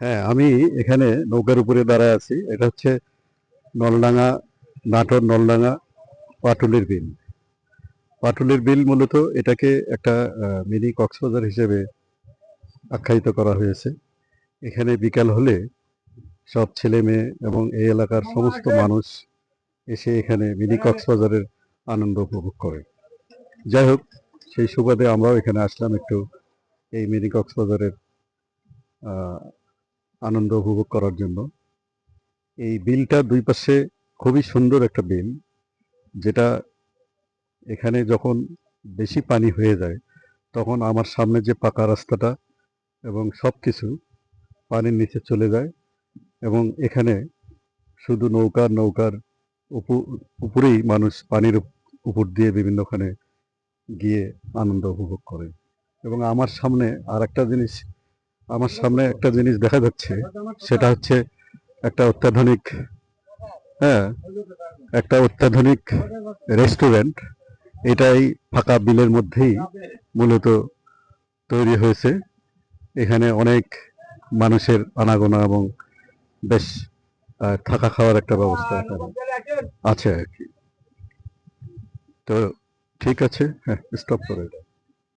হ্যাঁ আমি এখানে নৌকার উপরে দাঁড়ায় আছি। এটা হচ্ছে নলডাঙ্গা নাটোর নলডাঙ্গা পাটুলির বিল। পাটুলির বিল মূলত এটাকে একটা মিনি কক্সবাজার হিসেবে আখ্যায়িত করা হয়েছে। এখানে বিকাল হলে সব ছেলে মেয়ে এবং এই এলাকার সমস্ত মানুষ এসে এখানে মিনি কক্সবাজারের আনন্দ উপভোগ করে। যাই হোক সেই সুবাদে আমরাও এখানে আসলাম একটু এই মিনি কক্সবাজারের আনন্দ উপভোগ করার জন্য। এই বিলটার দুই পাশে খুবই সুন্দর একটা বিল, যেটা এখানে যখন বেশি পানি হয়ে যায়, তখন আমার সামনে যে পাকা রাস্তাটা এবং সব কিছু পানির নিচে চলে যায় এবং এখানে শুধু নৌকার নৌকার উপু- উপরেই মানুষ পানির উপর দিয়ে বিভিন্নখানে গিয়ে আনন্দ উপভোগ করে। এবং আমার সামনে আর একটা জিনিস আমার সামনে একটা জিনিস দেখা যাচ্ছে, সেটা হচ্ছে একটা অত্যাধুনিক হ্যাঁ একটা অত্যাধুনিক রেস্টুরেন্ট এটাই ফাঁকা বিলের মধ্যেই মূলত তৈরি হয়েছে এখানে অনেক মানুষের আনাগোনা এবং বেশ থাকা খাওয়ার একটা ব্যবস্থা আছে আর কি তো ঠিক আছে হ্যাঁ স্টপ করে।